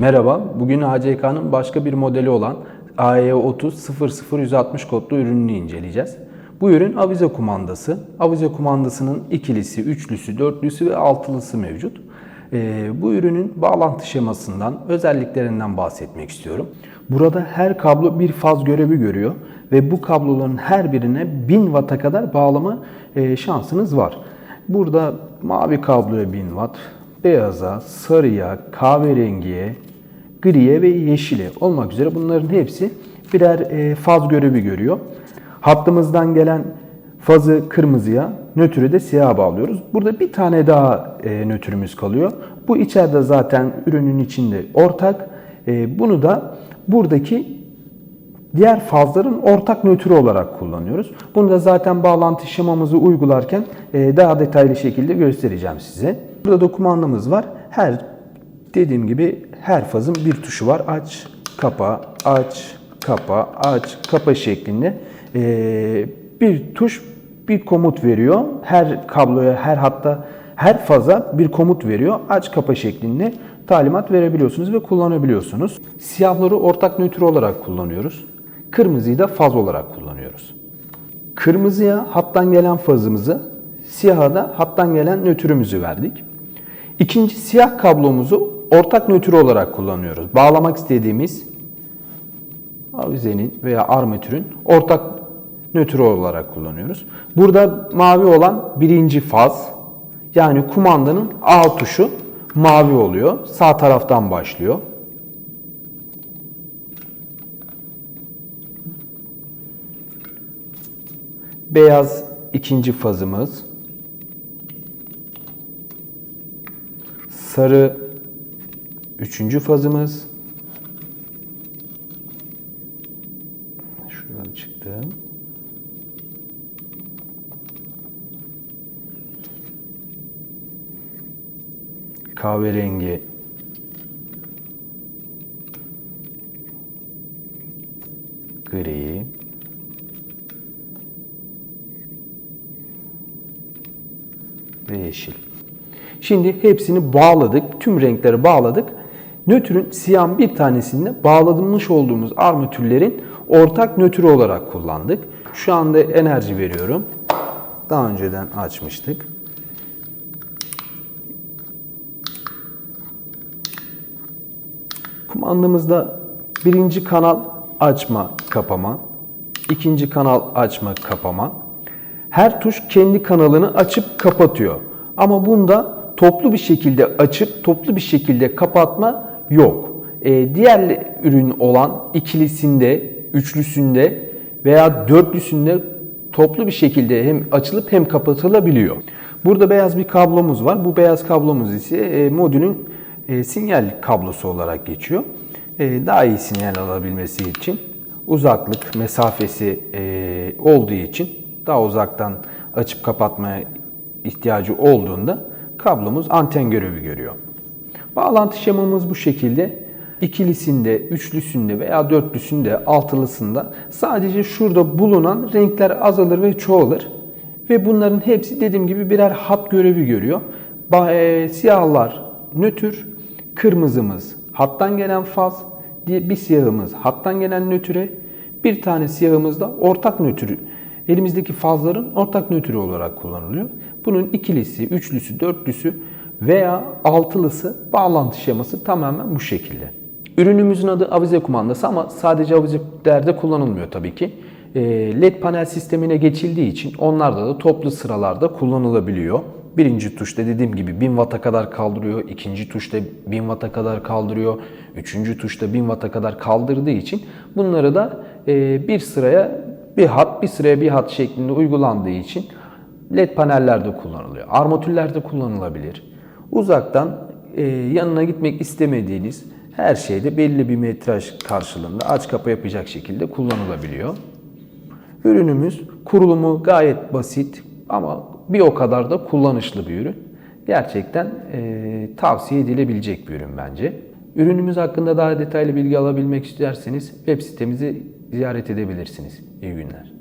Merhaba, bugün ACK'nın başka bir modeli olan E AE30 00160 kodlu ürününü inceleyeceğiz. Bu ürün avize kumandası. Avize kumandasının ikilisi, üçlüsü, dörtlüsü ve altılısı mevcut. Ee, bu ürünün bağlantı şemasından, özelliklerinden bahsetmek istiyorum. Burada her kablo bir faz görevi görüyor ve bu kabloların her birine 1000 Watt'a kadar bağlama e, şansınız var. Burada mavi kabloya 1000 Watt, beyaza, sarıya, kahverengiye, griye ve yeşile olmak üzere bunların hepsi birer e, faz görevi görüyor. Hattımızdan gelen fazı kırmızıya, nötrü de siyaha bağlıyoruz. Burada bir tane daha e, nötrümüz kalıyor. Bu içeride zaten ürünün içinde ortak. E, bunu da buradaki diğer fazların ortak nötrü olarak kullanıyoruz. Bunu da zaten bağlantı şemamızı uygularken daha detaylı şekilde göstereceğim size. Burada da kumandamız var. Her dediğim gibi her fazın bir tuşu var. Aç, kapa, aç, kapa, aç, kapa şeklinde e, bir tuş bir komut veriyor. Her kabloya, her hatta her faza bir komut veriyor. Aç kapa şeklinde talimat verebiliyorsunuz ve kullanabiliyorsunuz. Siyahları ortak nötr olarak kullanıyoruz. Kırmızıyı da faz olarak kullanıyoruz. Kırmızıya hattan gelen fazımızı, siyaha da hattan gelen nötrümüzü verdik. İkinci siyah kablomuzu ortak nötr olarak kullanıyoruz. Bağlamak istediğimiz avizenin veya armatürün ortak nötr olarak kullanıyoruz. Burada mavi olan birinci faz yani kumandanın A tuşu mavi oluyor. Sağ taraftan başlıyor. Beyaz ikinci fazımız. Sarı üçüncü fazımız. Şuradan çıktım. Kahverengi gri ve yeşil. Şimdi hepsini bağladık. Tüm renkleri bağladık. Nötrün siyah bir tanesini bağladığımız olduğumuz armatürlerin ortak nötrü olarak kullandık. Şu anda enerji veriyorum. Daha önceden açmıştık. Kumandamızda birinci kanal açma, kapama, ikinci kanal açma, kapama. Her tuş kendi kanalını açıp kapatıyor. Ama bunda toplu bir şekilde açıp toplu bir şekilde kapatma yok. Ee, diğer ürün olan ikilisinde, üçlüsünde veya dörtlüsünde toplu bir şekilde hem açılıp hem kapatılabiliyor. Burada beyaz bir kablomuz var. Bu beyaz kablomuz ise e, modülün e, sinyal kablosu olarak geçiyor. E, daha iyi sinyal alabilmesi için uzaklık mesafesi e, olduğu için daha uzaktan açıp kapatmaya ihtiyacı olduğunda kablomuz anten görevi görüyor. Bağlantı şemamız bu şekilde. İkilisinde, üçlüsünde veya dörtlüsünde, altılısında sadece şurada bulunan renkler azalır ve çoğalır. Ve bunların hepsi dediğim gibi birer hat görevi görüyor. E, siyahlar nötr, kırmızımız hattan gelen faz, bir siyahımız hattan gelen nötre, bir tane siyahımız da ortak nötr. Elimizdeki fazların ortak nötrü olarak kullanılıyor. Bunun ikilisi, üçlüsü, dörtlüsü veya altılısı bağlantı şeması tamamen bu şekilde. Ürünümüzün adı avize kumandası ama sadece avizelerde kullanılmıyor tabii ki. Ee, LED panel sistemine geçildiği için onlarda da toplu sıralarda kullanılabiliyor. Birinci tuşta dediğim gibi 1000 Watt'a kadar kaldırıyor. ikinci tuşta 1000 Watt'a kadar kaldırıyor. Üçüncü tuşta 1000 Watt'a kadar kaldırdığı için bunları da e, bir sıraya bir hat, bir sıraya bir hat şeklinde uygulandığı için LED panellerde kullanılıyor. Armatürlerde kullanılabilir. Uzaktan e, yanına gitmek istemediğiniz her şeyde belli bir metraj karşılığında aç kapa yapacak şekilde kullanılabiliyor. Ürünümüz kurulumu gayet basit ama bir o kadar da kullanışlı bir ürün. Gerçekten e, tavsiye edilebilecek bir ürün bence. Ürünümüz hakkında daha detaylı bilgi alabilmek isterseniz web sitemizi ziyaret edebilirsiniz. İyi günler.